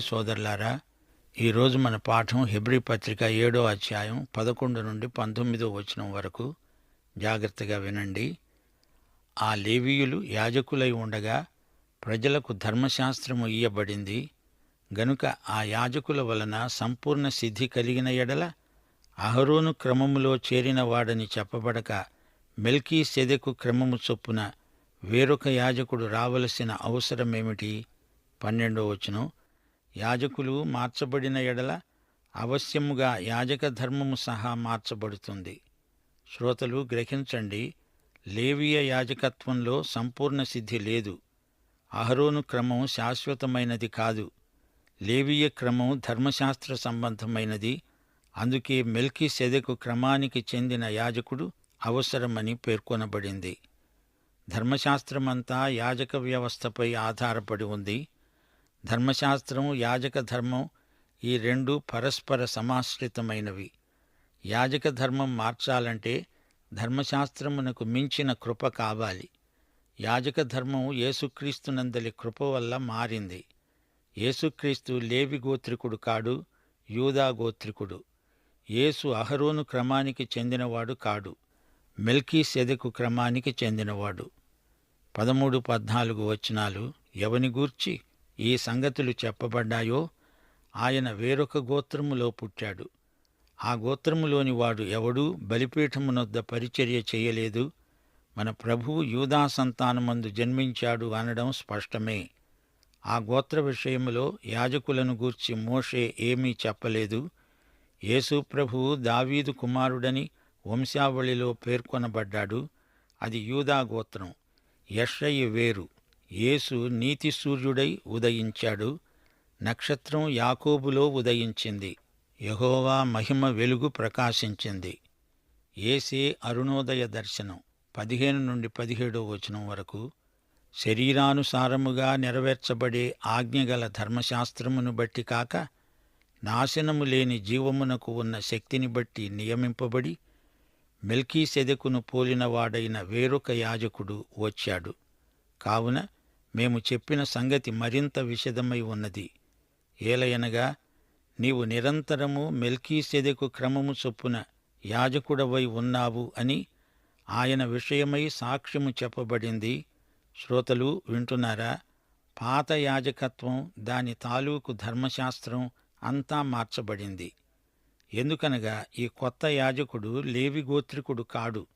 సోదరులారా ఈరోజు మన పాఠం హెబ్రి పత్రిక ఏడో అధ్యాయం పదకొండు నుండి పంతొమ్మిదో వచనం వరకు. జాగ్రత్తగా వినండి. ఆ లేవీయులు యాజకులై ఉండగా ప్రజలకు ధర్మశాస్త్రము ఇయ్యబడింది. గనుక ఆ యాజకుల వలన సంపూర్ణ సిద్ధి కలిగిన ఎడల అహరోను క్రమములో చేరిన వాడని చెప్పబడక మెల్కీ సెదెకు క్రమము చొప్పున వేరొక యాజకుడు రావలసిన అవసరమేమిటి? పన్నెండో వచనం. యాజకులు మార్చబడిన ఎడల అవశ్యముగా యాజక ధర్మము సహా మార్చబడుతుంది. శ్రోతలు గ్రహించండి లేవీయ యాజకత్వంలో సంపూర్ణ సిద్ధి లేదు. అహరోను క్రమం శాశ్వతమైనది కాదు. లేవీయ క్రమం ధర్మశాస్త్ర సంబంధమైనది. అందుకే మెల్కీ సెదెకు క్రమానికి చెందిన యాజకుడు అవసరమని పేర్కొనబడింది. ధర్మశాస్త్రమంతా యాజక వ్యవస్థపై ఆధారపడి ఉంది. ధర్మశాస్త్రం యాజక ధర్మం ఈ రెండు పరస్పర సమాశ్రితమైనవి. యాజక ధర్మం మార్చాలంటే ధర్మశాస్త్రమునకు మించిన కృప కావాలి. యాజక ధర్మం యేసుక్రీస్తునందలి కృప వల్ల మారింది. యేసుక్రీస్తు లేవి గోత్రికుడు కాడు యూదా గోత్రికుడు. యేసు అహరోను క్రమానికి చెందినవాడు కాడు మెల్కీ సెదకు క్రమానికి చెందినవాడు. పదమూడు పద్నాలుగు వచనాలు ఎవని గూర్చి? ఈ సంగతులు చెప్పబడ్డాయో ఆయన వేరొక గోత్రములో పుట్టాడు. ఆ గోత్రములోని వాడు ఎవడూ బలిపీఠమునొద్ద పరిచర్య చేయలేదు. మన ప్రభువు యూదా సంతానమందు జన్మించాడు అనడం స్పష్టమే. ఆ గోత్ర విషయములో యాజకులను గూర్చి మోషే ఏమీ చెప్పలేదు. యేసు ప్రభువు దావీదు కుమారుడని వంశావళిలో పేర్కొనబడ్డాడు. అది యూదా గోత్రం. యషయ్య వేరు. యేసు నీతి సూర్యుడై ఉదయించాడు. నక్షత్రం యాకోబులో ఉదయించింది. యహోవా మహిమ వెలుగు ప్రకాశించింది. ఏసే అరుణోదయ దర్శనం పదిహేను నుండి పదిహేడో వచనం వరకు. శరీరానుసారముగా నెరవేర్చబడే ఆజ్ఞగల ధర్మశాస్త్రమును బట్టి కాక నాశనము లేని జీవమునకు ఉన్న శక్తిని బట్టి నియమింపబడి మెల్కీ సెదెకును పోలినవాడైన వేరొక యాజకుడు వచ్చాడు. కావున మేము చెప్పిన సంగతి మరింత విషదమై ఉన్నది. ఏలయనగా నీవు నిరంతరము మెల్కీసెదెకు క్రమము చొప్పున యాజకుడవై ఉన్నావు అని ఆయన విషయమై సాక్ష్యము చెప్పబడింది. శ్రోతలు వింటున్నారా? పాత యాజకత్వం దాని తాలూకు ధర్మశాస్త్రం అంతా మార్చబడింది. ఎందుకనగా ఈ కొత్త యాజకుడు లేవిగోత్రికుడు కాడు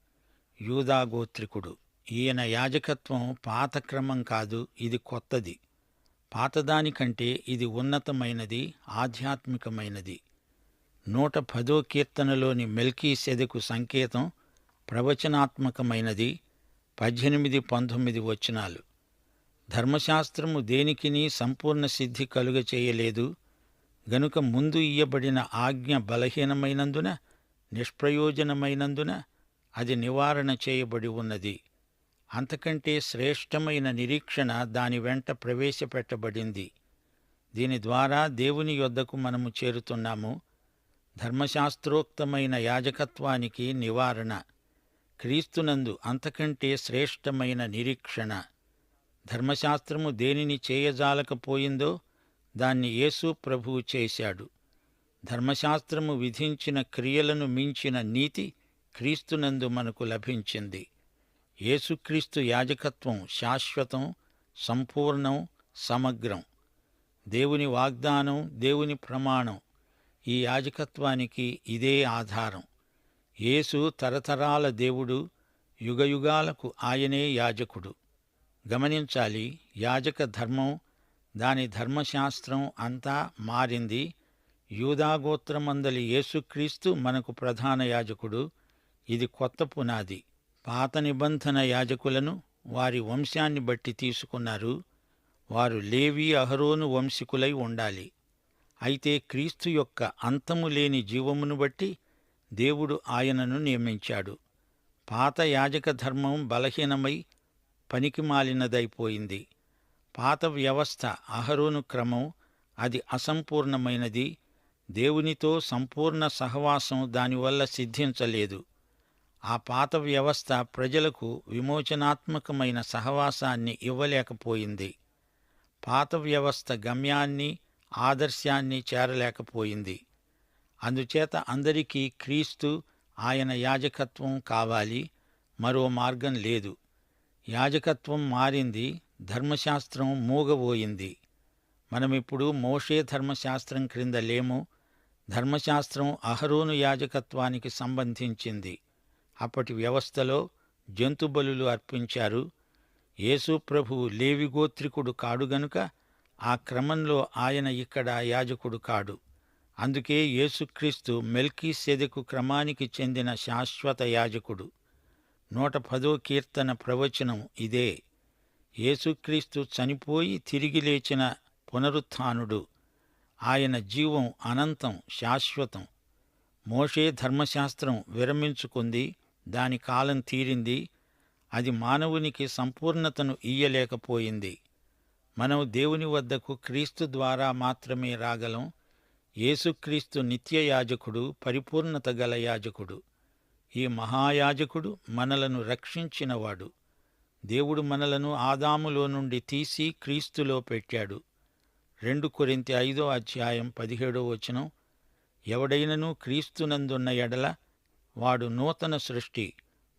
యూదా గోత్రికుడు ఈయన యాజకత్వం పాత క్రమం కాదు ఇది కొత్తది. పాతదానికంటే ఇది ఉన్నతమైనది ఆధ్యాత్మికమైనది. నూట పదో కీర్తనలోని మెల్కీ సెదకు సంకేతం ప్రవచనాత్మకమైనది పద్దెనిమిది పంతొమ్మిది వచనాలు. ధర్మశాస్త్రము దేనికిని సంపూర్ణ సిద్ధి కలుగ చేయలేదు గనుక ముందు ఇయ్యబడిన ఆజ్ఞ బలహీనమైనందున నిష్ప్రయోజనమైనందున అది నివారణ చేయబడి ఉన్నది. అంతకంటే శ్రేష్టమైన నిరీక్షణ దాని వెంట ప్రవేశపెట్టబడింది. దీని ద్వారా దేవుని యొద్దకు మనము చేరుతున్నాము. ధర్మశాస్త్రోక్తమైన యాజకత్వానికి నివారణ. క్రీస్తునందు అంతకంటే శ్రేష్టమైన నిరీక్షణ. ధర్మశాస్త్రము దేనిని చేయజాలకపోయిందో దాన్ని యేసు ప్రభువు చేశాడు. ధర్మశాస్త్రము విధించిన క్రియలను మించిన నీతి క్రీస్తునందు మనకు లభించింది. యేసుక్రీస్తు యాజకత్వం శాశ్వతం సంపూర్ణం సమగ్రం. దేవుని వాగ్దానం దేవుని ప్రమాణం. ఈ యాజకత్వానికి ఇదే ఆధారం. యేసు తరతరాల దేవుడు యుగయుగాలకు ఆయనే యాజకుడు. గమనించాలి యాజక ధర్మం దాని ధర్మశాస్త్రం అంతా మారింది. యూదాగోత్రమందలి యేసుక్రీస్తు మనకు ప్రధాన యాజకుడు. ఇది కొత్త పునాది. పాత నిబంధన యాజకులను వారి వంశాన్ని బట్టి తీసుకున్నారు. వారు లేవి అహరోను వంశికులై ఉండాలి. అయితే క్రీస్తు యొక్క అంతము లేని జీవమును బట్టి దేవుడు ఆయనను నియమించాడు. పాత యాజక ధర్మం బలహీనమై పనికిమాలినదైపోయింది పాత వ్యవస్థ అహరోను క్రమం అది అసంపూర్ణమైనది. దేవునితో సంపూర్ణ సహవాసం దానివల్ల సిద్ధించలేదు. ఆ పాత వ్యవస్థ ప్రజలకు విమోచనాత్మకమైన సహవాసాన్ని ఇవ్వలేకపోయింది. పాత వ్యవస్థ గమ్యాన్ని ఆదర్శాన్ని చేరలేకపోయింది. అందుచేత అందరికీ క్రీస్తు ఆయన యాజకత్వం కావాలి మరో మార్గం లేదు. యాజకత్వం మారింది ధర్మశాస్త్రం మూగబోయింది. మనమిప్పుడు మోషే ధర్మశాస్త్రం క్రింద లేము ధర్మశాస్త్రం అహరోను యాజకత్వానికి సంబంధించింది. అప్పటి వ్యవస్థలో జంతుబలులు అర్పించారు. యేసు ప్రభువు లేవిగోత్రికుడు కాడు గనుక ఆ క్రమంలో ఆయన ఇక్కడ యాజకుడు కాడు. అందుకే యేసుక్రీస్తు మెల్కీ సెదెకు క్రమానికి చెందిన శాశ్వత యాజకుడు. నూట పదో కీర్తన ప్రవచనం ఇదే. యేసుక్రీస్తు చనిపోయి తిరిగి లేచిన పునరుత్నుడు ఆయన జీవం అనంతం శాశ్వతం. మోషే ధర్మశాస్త్రం విరమించుకుంది. దాని కాలం తీరింది. అది మానవునికి సంపూర్ణతను ఇయ్యలేకపోయింది. మనం దేవుని వద్దకు క్రీస్తు ద్వారా మాత్రమే రాగలం. యేసుక్రీస్తు నిత్య యాజకుడు పరిపూర్ణత గల యాజకుడు. ఈ మహాయాజకుడు మనలను రక్షించినవాడు. దేవుడు మనలను ఆదాములో నుండి తీసి క్రీస్తులో పెట్టాడు. రెండు కొరింతి ఐదో అధ్యాయం పదిహేడో వచనం ఎవడైనను క్రీస్తునందున్న ఎడల వాడు నూతన సృష్టి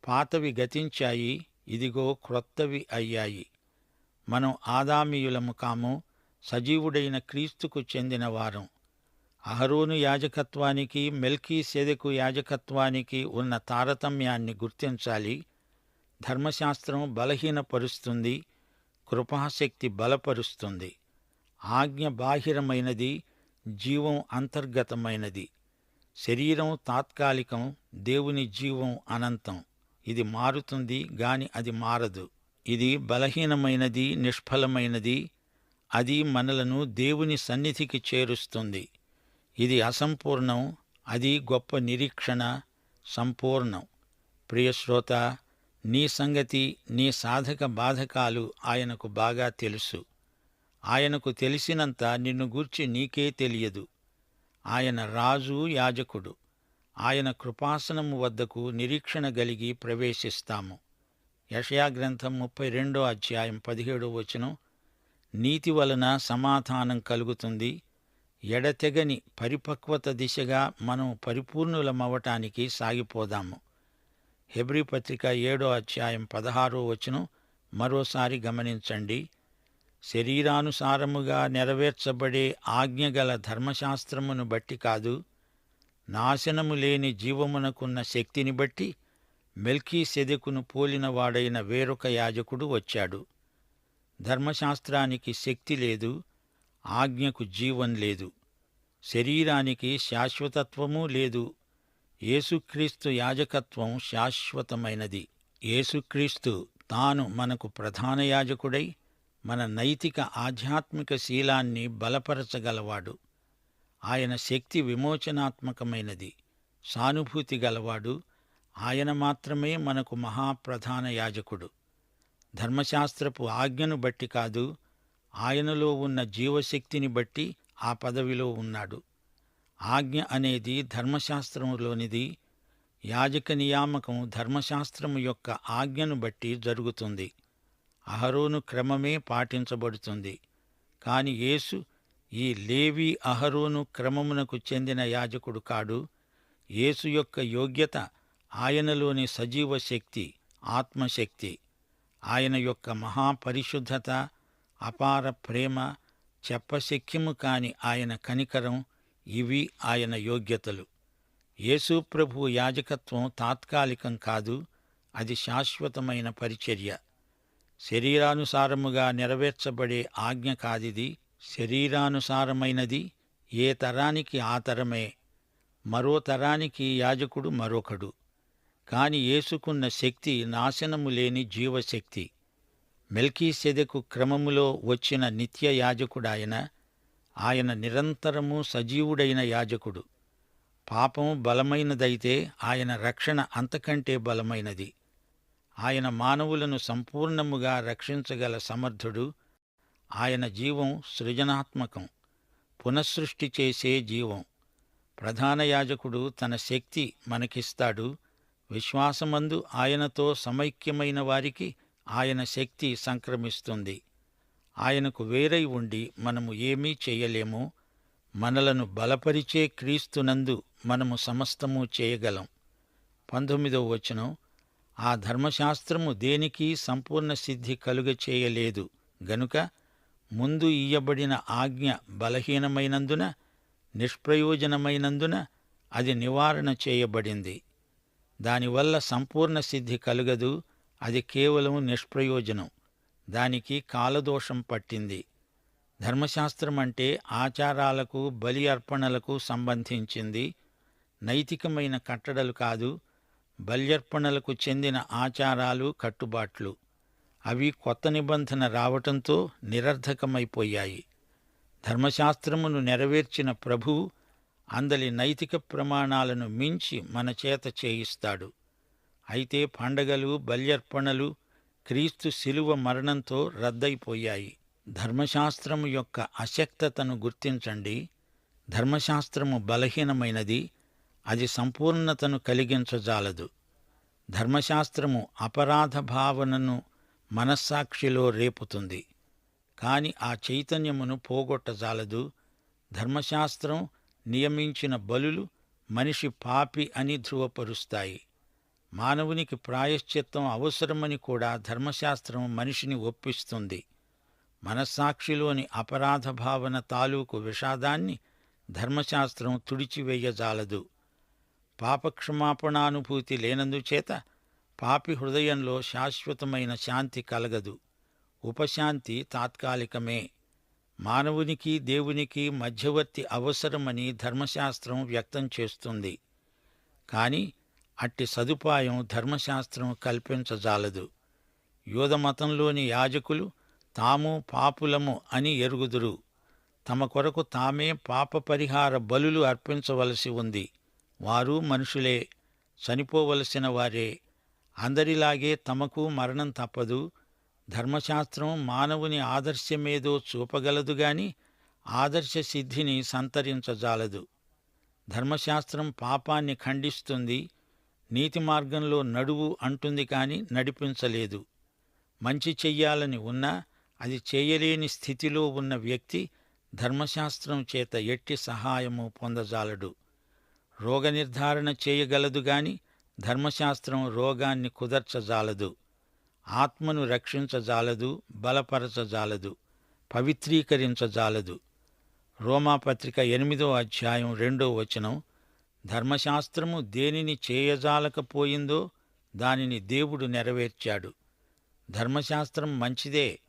పాతవి గతించాయి ఇదిగో క్రొత్తవి అయ్యాయి. మనం ఆదామీయులము కాము సజీవుడైన క్రీస్తుకు చెందిన వారం. అహరోను యాజకత్వానికి మెల్కీ సెదెకు యాజకత్వానికి ఉన్న తారతమ్యాన్ని గుర్తించాలి. ధర్మశాస్త్రం బలహీనపరుస్తుంది కృపాశక్తి బలపరుస్తుంది. ఆజ్ఞ బాహిరమైనది జీవం అంతర్గతమైనది. శరీరం తాత్కాలికం దేవుని జీవం అనంతం. ఇది మారుతుంది గాని అది మారదు. ఇది బలహీనమైనది నిష్ఫలమైనది. అది మనలను దేవుని సన్నిధికి చేరుస్తుంది. ఇది అసంపూర్ణం అది గొప్ప నిరీక్షణ సంపూర్ణం. ప్రియశ్రోత నీ సంగతి నీ సాధక బాధకాలు ఆయనకు బాగా తెలుసు. ఆయనకు తెలిసినంత నిన్ను గూర్చి నీకే తెలియదు. ఆయన రాజు యాజకుడు. ఆయన కృపాసనము వద్దకు నిరీక్షణ గలిగి ప్రవేశిస్తాము. యషయా గ్రంథం ముప్పై రెండో అధ్యాయం పదిహేడో వచనం నీతి వలన సమాధానం కలుగుతుంది. ఎడతెగని పరిపక్వత దిశగా మనం పరిపూర్ణులమవటానికి సాగిపోదాము. హెబ్రి పత్రిక ఏడో అధ్యాయం పదహారో వచనం మరోసారి గమనించండి. శరీరానుసారముగా నెరవేర్చబడే ఆజ్ఞగల ధర్మశాస్త్రమును బట్టి కాదు నాశనము లేని జీవమునకున్న శక్తిని బట్టి మెల్కీ సెదెకును పోలినవాడైన వేరొక యాజకుడు వచ్చాడు. ధర్మశాస్త్రానికి శక్తి లేదు ఆజ్ఞకు జీవం లేదు శరీరానికి శాశ్వతత్వమూ లేదు యేసుక్రీస్తు యాజకత్వం శాశ్వతమైనది. యేసుక్రీస్తు తాను మనకు ప్రధాన యాజకుడై మన నైతిక ఆధ్యాత్మిక శీలాన్ని బలపరచగలవాడు. ఆయన శక్తి విమోచనాత్మకమైనది. సానుభూతి గలవాడు ఆయన మాత్రమే మనకు మహాప్రధాన యాజకుడు. ధర్మశాస్త్రపు ఆజ్ఞను బట్టి కాదు ఆయనలో ఉన్న జీవశక్తిని బట్టి ఆ పదవిలో ఉన్నాడు. ఆజ్ఞ అనేది ధర్మశాస్త్రములోనిది యాజక నియామకం ధర్మశాస్త్రము యొక్క ఆజ్ఞను బట్టి జరుగుతుంది. అహరోను క్రమమే పాటించబడుతుంది. కాని యేసు ఈ లేవి అహరోను క్రమమునకు చెందిన యాజకుడు కాడు. యేసు యొక్క యోగ్యత ఆయనలోని సజీవ శక్తి ఆత్మశక్తి. ఆయన యొక్క మహాపరిశుద్ధత అపార ప్రేమ చెప్పశక్యము కాని ఆయన కనికరం ఇవి ఆయన యోగ్యతలు. యేసు ప్రభు యాజకత్వం తాత్కాలికం కాదు అది శాశ్వతమైన పరిచర్య. శరీరానుసారముగా నెరవేర్చబడే ఆజ్ఞ కాదిది. శరీరానుసారమైనది ఏ తరానికి ఆ తరమే మరో తరానికి యాజకుడు మరొకడు. కాని ఏసుకున్న శక్తి నాశనము లేని జీవశక్తి. మెల్కీసెదెకు క్రమములో వచ్చిన నిత్య యాజకుడాయన ఆయన నిరంతరము సజీవుడైన యాజకుడు. పాపం బలమైనదైతే ఆయన రక్షణ అంతకంటే బలమైనది. ఆయన మానవులను సంపూర్ణముగా రక్షించగల సమర్థుడు ఆయన జీవం సృజనాత్మకం పునఃసృష్టి చేసే జీవం. ప్రధాన యాజకుడు తన శక్తి మనకిస్తాడు విశ్వాసమందు ఆయనతో సమైక్యమైన వారికి ఆయన శక్తి సంక్రమిస్తుంది. ఆయనకు వేరై ఉండి మనము ఏమీ చేయలేము మనలను బలపరిచే క్రీస్తునందు మనము సమస్తము చేయగలం. పంతొమ్మిదవ వచనం ఆ ధర్మశాస్త్రము దేనికి సంపూర్ణ సిద్ధి కలుగ చేయలేదు గనుక ముందు ఇయ్యబడిన ఆజ్ఞ బలహీనమైనందున నిష్ప్రయోజనమైనందున అది నివారణ చేయబడింది. దానివల్ల సంపూర్ణ సిద్ధి కలుగదు అది కేవలం నిష్ప్రయోజనం. దానికి కాలదోషం పట్టింది. ధర్మశాస్త్రం అంటే ఆచారాలకు బలి అర్పణలకు సంబంధించింది. నైతికమైన కట్టడలు కాదు బల్యర్పణలకు చెందిన ఆచారాలు కట్టుబాట్లు. అవి కొత్త నిబంధన రావటంతో నిరర్ధకమైపోయాయి. ధర్మశాస్త్రమును నెరవేర్చిన ప్రభువు అందలి నైతిక ప్రమాణాలను మించి మన చేత చేయిస్తాడు. అయితే పండగలు బల్యర్పణలు క్రీస్తు శిలువ మరణంతో రద్దయిపోయాయి. ధర్మశాస్త్రము యొక్క అశక్తతను గుర్తించండి. ధర్మశాస్త్రము బలహీనమైనది అది సంపూర్ణతను కలిగించజాలదు. ధర్మశాస్త్రము అపరాధ భావనను మనస్సాక్షిలో రేపుతుంది. కాని ఆ చైతన్యమును పోగొట్టజాలదు. ధర్మశాస్త్రం నియమించిన బలులు మనిషి పాపి అని ధృవపరుస్తాయి. మానవునికి ప్రాయశ్చిత్తం అవసరమని కూడా ధర్మశాస్త్రం మనిషిని ఒప్పిస్తుంది. మనస్సాక్షిలోని అపరాధ భావన తాలూకు విషాదాన్ని ధర్మశాస్త్రం తుడిచివేయజాలదు. పాపక్షమాపణానుభూతి లేనందుచేత పాపి హృదయంలో శాశ్వతమైన శాంతి కలగదు. ఉపశాంతి తాత్కాలికమే. మానవునికి దేవునికి మధ్యవర్తి అవసరమని ధర్మశాస్త్రం వ్యక్తం చేస్తుంది. కాని అట్టి సదుపాయం ధర్మశాస్త్రం కల్పించజాలదు. యూదమతంలోని యాజకులు తాము పాపులము అని ఎరుగుదురు. తమ కొరకు తామే పాప పరిహార బలులు అర్పించవలసి ఉంది. వారు మనుషులే. చనిపోవలసిన వారే. అందరిలాగే తమకు మరణం తప్పదు. ధర్మశాస్త్రం మానవుని ఆదర్శమేదో చూపగలదు గాని ఆదర్శ సిద్ధిని సంతరించజాలదు. ధర్మశాస్త్రం పాపాన్ని ఖండిస్తుంది నీతి మార్గంలో నడువు అంటుంది కాని నడిపించలేదు. మంచి చెయ్యాలని ఉన్నా అది చేయలేని స్థితిలో ఉన్న వ్యక్తి ధర్మశాస్త్రం చేత ఎట్టి సహాయము పొందజాలడు. రోగ నిర్ధారణ చేయగలదు గాని ధర్మశాస్త్రం రోగాన్ని కుదర్చజాలదు. ఆత్మను రక్షించజాలదు బలపరచజాలదు పవిత్రీకరించజాలదు. రోమాపత్రిక ఎనిమిదో అధ్యాయం రెండో వచనం ధర్మశాస్త్రము దేనిని చేయజాలకపోయిందో దానిని దేవుడు నెరవేర్చాడు. ధర్మశాస్త్రం మంచిదే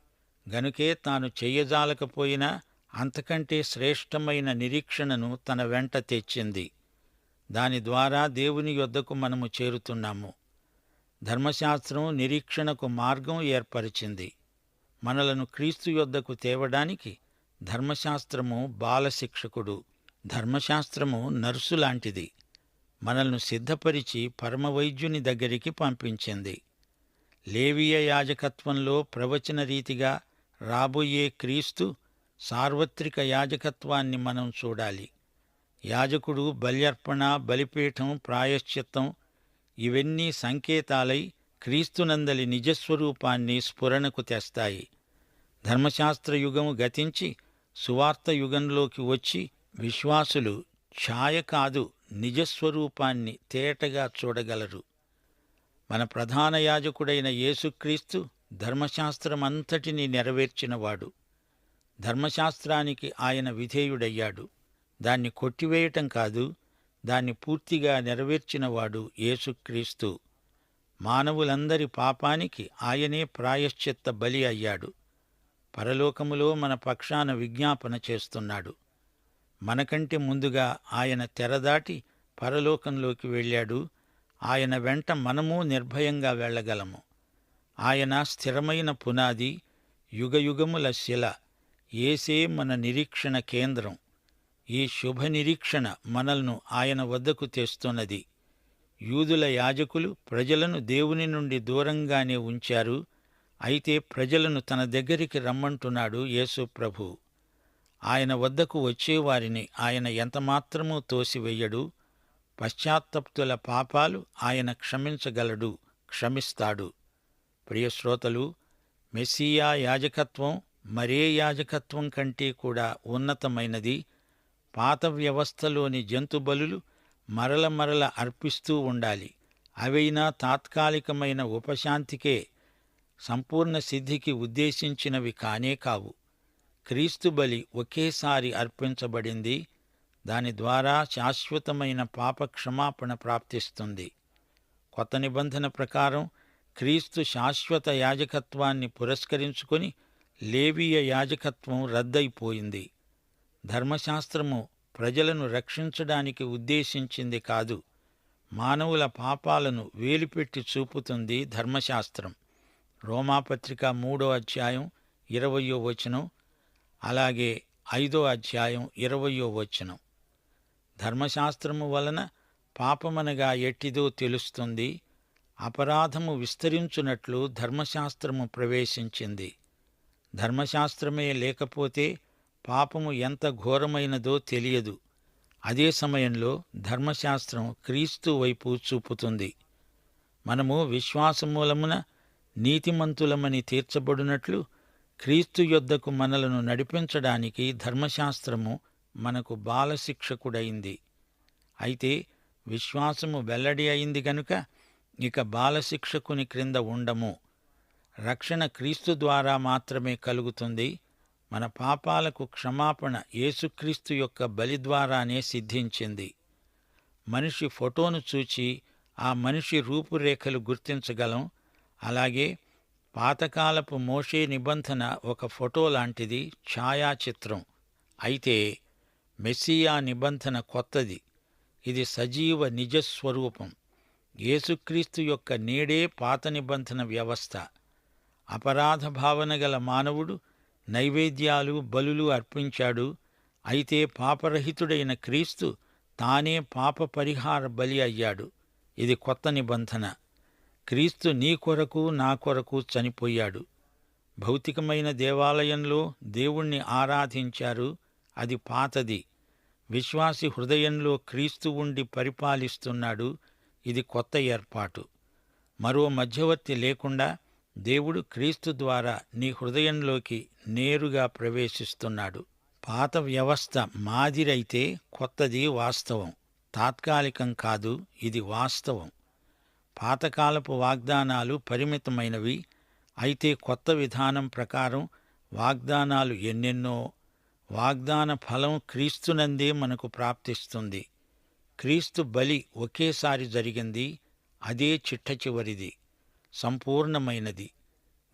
గనుకే తాను చేయజాలకపోయినా అంతకంటే శ్రేష్టమైన నిరీక్షణను తన వెంట తెచ్చింది. దాని ద్వారా దేవుని యొద్దకు మనము చేరుతున్నాము. ధర్మశాస్త్రం నిరీక్షణకు మార్గం ఏర్పరిచింది. మనలను క్రీస్తు యొద్దకు తేవడానికి ధర్మశాస్త్రము బాలశిక్షకుడు ధర్మశాస్త్రము నర్సు లాంటిది. మనల్ని సిద్ధపరిచి పరమవైద్యుని దగ్గరికి పంపించింది. లేవియ యాజకత్వంలో ప్రవచన రీతిగా రాబోయే క్రీస్తు సార్వత్రిక యాజకత్వాన్ని మనం చూడాలి. యాజకుడు బల్యర్పణ బలిపీఠం ప్రాయశ్చిత్తం ఇవన్నీ సంకేతాలై క్రీస్తునందలి నిజస్వరూపాన్ని స్ఫురణకు తెస్తాయి. ధర్మశాస్త్రయుగము గతించి సువార్త యుగంలోకి వచ్చి విశ్వాసులు ఛాయ కాదు నిజస్వరూపాన్ని తేటగా చూడగలరు. మన ప్రధాన యాజకుడైన యేసుక్రీస్తు ధర్మశాస్త్రమంతటిని నెరవేర్చినవాడు. ధర్మశాస్త్రానికి ఆయన విధేయుడయ్యాడు. దాన్ని కొట్టివేయటం కాదు దాన్ని పూర్తిగా నెరవేర్చినవాడు యేసుక్రీస్తు. మానవులందరి పాపానికి ఆయనే ప్రాయశ్చిత్త బలి అయ్యాడు. పరలోకములో మన పక్షాన విజ్ఞాపన చేస్తున్నాడు. మనకంటే ముందుగా ఆయన తెరదాటి పరలోకంలోకి వెళ్ళాడు. ఆయన వెంట మనము నిర్భయంగా వెళ్ళగలము. ఆయన స్థిరమైన పునాది యుగయుగముల శిల ఏసే మన నిరీక్షణ కేంద్రం. ఈ శుభ నిరీక్షణ మనల్ను ఆయన వద్దకు తెస్తున్నది. యూదుల యాజకులు ప్రజలను దేవుని నుండి దూరంగానే ఉంచారు. అయితే ప్రజలను తన దగ్గరికి రమ్మంటున్నాడు యేసు ప్రభు. ఆయన వద్దకు వచ్చేవారిని ఆయన ఎంతమాత్రమూ తోసివెయ్యడు పశ్చాత్తప్తుల పాపాలు ఆయన క్షమించగలడు క్షమిస్తాడు. ప్రియశ్రోతలు మెస్సియా యాజకత్వం మరే యాజకత్వం కంటే కూడా ఉన్నతమైనది. పాత వ్యవస్థలోని జంతుబలులు మరల మరల అర్పిస్తూ ఉండాలి. అవైనా తాత్కాలికమైన ఉపశాంతికే సంపూర్ణ సిద్ధికి ఉద్దేశించినవి కానే కావు. క్రీస్తు బలి ఒకేసారి అర్పించబడింది. దాని ద్వారా శాశ్వతమైన పాప క్షమాపణ ప్రాప్తిస్తుంది. కొత్త నిబంధన ప్రకారం క్రీస్తు శాశ్వత యాజకత్వాన్ని పురస్కరించుకొని లేవీయ యాజకత్వం రద్దయిపోయింది. ధర్మశాస్త్రము ప్రజలను రక్షించడానికి ఉద్దేశించింది కాదు మానవుల పాపాలను వేలిపెట్టి చూపుతుంది ధర్మశాస్త్రం. రోమాపత్రిక మూడో అధ్యాయం ఇరవయో వచనం అలాగే ఐదో అధ్యాయం ఇరవయో వచనం. ధర్మశాస్త్రము వలన పాపమనగా ఎట్టిదో తెలుస్తుంది అపరాధము విస్తరించునట్లు ధర్మశాస్త్రము ప్రవేశించింది. ధర్మశాస్త్రమే లేకపోతే పాపము ఎంత ఘోరమైనదో తెలియదు. అదే సమయంలో ధర్మశాస్త్రం క్రీస్తు వైపు చూపుతుంది. మనము విశ్వాసమూలమున నీతిమంతులమని తీర్చబడినట్లు క్రీస్తు యొద్దకు మనలను నడిపించడానికి ధర్మశాస్త్రము మనకు బాలశిక్షకుడైంది. అయితే విశ్వాసము వెల్లడి అయింది గనుక ఇక బాలశిక్షకుని క్రింద ఉండము. రక్షణ క్రీస్తు ద్వారా మాత్రమే కలుగుతుంది. మన పాపాలకు క్షమాపణ యేసుక్రీస్తు యొక్క బలి ద్వారానే సిద్ధించింది. మనిషి ఫోటోను చూచి ఆ మనిషి రూపురేఖలు గుర్తించగలం. అలాగే పాతకాలపు మోషే నిబంధన ఒక ఫోటో లాంటిది ఛాయాచిత్రం. అయితే మెస్సియా నిబంధన కొత్తది. ఇది సజీవ నిజస్వరూపం. యేసుక్రీస్తు యొక్క నీడే పాత నిబంధన వ్యవస్థ. అపరాధ భావన గల మానవుడు నైవేద్యాలు బలులు అర్పించాడు. అయితే పాపరహితుడైన క్రీస్తు తానే పాప పరిహార బలి అయ్యాడు. ఇది కొత్త నిబంధన. క్రీస్తు నీ కొరకు నా కొరకు చనిపోయాడు. భౌతికమైన దేవాలయంలో దేవుణ్ణి ఆరాధించారు. అది పాతది. విశ్వాసి హృదయంలో క్రీస్తు ఉండి పరిపాలిస్తున్నాడు. ఇది కొత్త ఏర్పాటు. మరో మధ్యవర్తి లేకుండా దేవుడు క్రీస్తు ద్వారా నీ హృదయంలోకి నేరుగా ప్రవేశిస్తున్నాడు. పాత వ్యవస్థ మాదిరైతే కొత్తది వాస్తవం. తాత్కాలికం కాదు ఇది వాస్తవం. పాతకాలపు వాగ్దానాలు పరిమితమైనవి అయితే కొత్త విధానం ప్రకారం వాగ్దానాలు ఎన్నెన్నో వాగ్దాన ఫలం క్రీస్తునందే మనకు ప్రాప్తిస్తుంది. క్రీస్తు బలి ఒకేసారి జరిగింది అదే చిట్ట చివరిది. సంపూర్ణమైనది.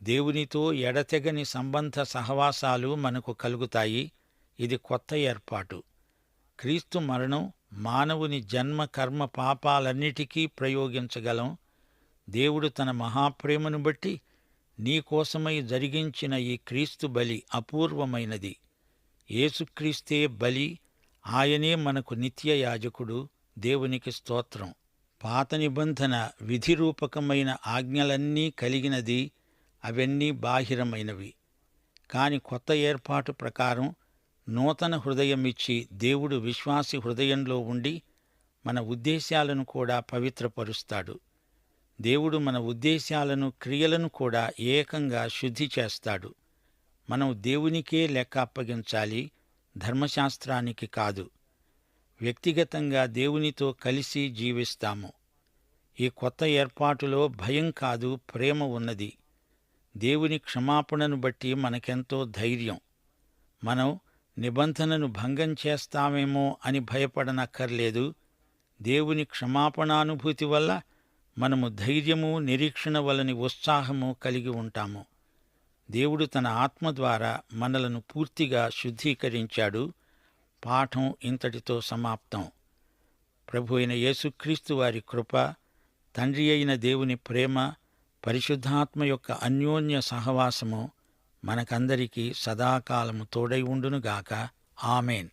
దేవునితో ఎడతెగని సంబంధ సహవాసాలు మనకు కలుగుతాయి. ఇది కొత్త ఏర్పాటు. క్రీస్తు మరణం మానవుని జన్మ కర్మ పాపాలన్నిటికీ ప్రయోగించగలం. దేవుడు తన మహాప్రేమను బట్టి నీకోసమై జరిగించిన ఈ క్రీస్తు బలి అపూర్వమైనది. యేసుక్రీస్తే బలి ఆయనే మనకు నిత్య యాజకుడు దేవునికి స్తోత్రం. పాత నిబంధన విధిరూపకమైన ఆజ్ఞలన్నీ కలిగినది అవన్నీ బాహిరమైనవి. కాని కొత్త ఏర్పాటు ప్రకారం నూతన హృదయమిచ్చి దేవుడు విశ్వాసి హృదయంలో ఉండి మన ఉద్దేశాలను కూడా పవిత్రపరుస్తాడు. దేవుడు మన ఉద్దేశాలను క్రియలను కూడా ఏకంగా శుద్ధి చేస్తాడు. మనం దేవునికే లెక్క అప్పగించాలి ధర్మశాస్త్రానికి కాదు. వ్యక్తిగతంగా దేవునితో కలిసి జీవిస్తాము. ఈ కొత్త ఏర్పాటులో భయం కాదు ప్రేమ ఉన్నది. దేవుని క్షమాపణను బట్టి మనకెంతో ధైర్యం. మనం నిబంధనను భంగం చేస్తామేమో అని భయపడనక్కర్లేదు. దేవుని క్షమాపణానుభూతి వల్ల మనము ధైర్యము నిరీక్షణ వలని ఉత్సాహము కలిగి ఉంటాము. దేవుడు తన ఆత్మ ద్వారా మనలను పూర్తిగా శుద్ధీకరించాడు. పాఠం ఇంతటితో సమాప్తం. ప్రభు అయిన యేసుక్రీస్తు వారి కృప తండ్రి అయిన దేవుని ప్రేమ పరిశుద్ధాత్మ యొక్క అన్యోన్య సహవాసము మనకందరికీ సదాకాలము తోడై ఉండునుగాక. ఆమెన్.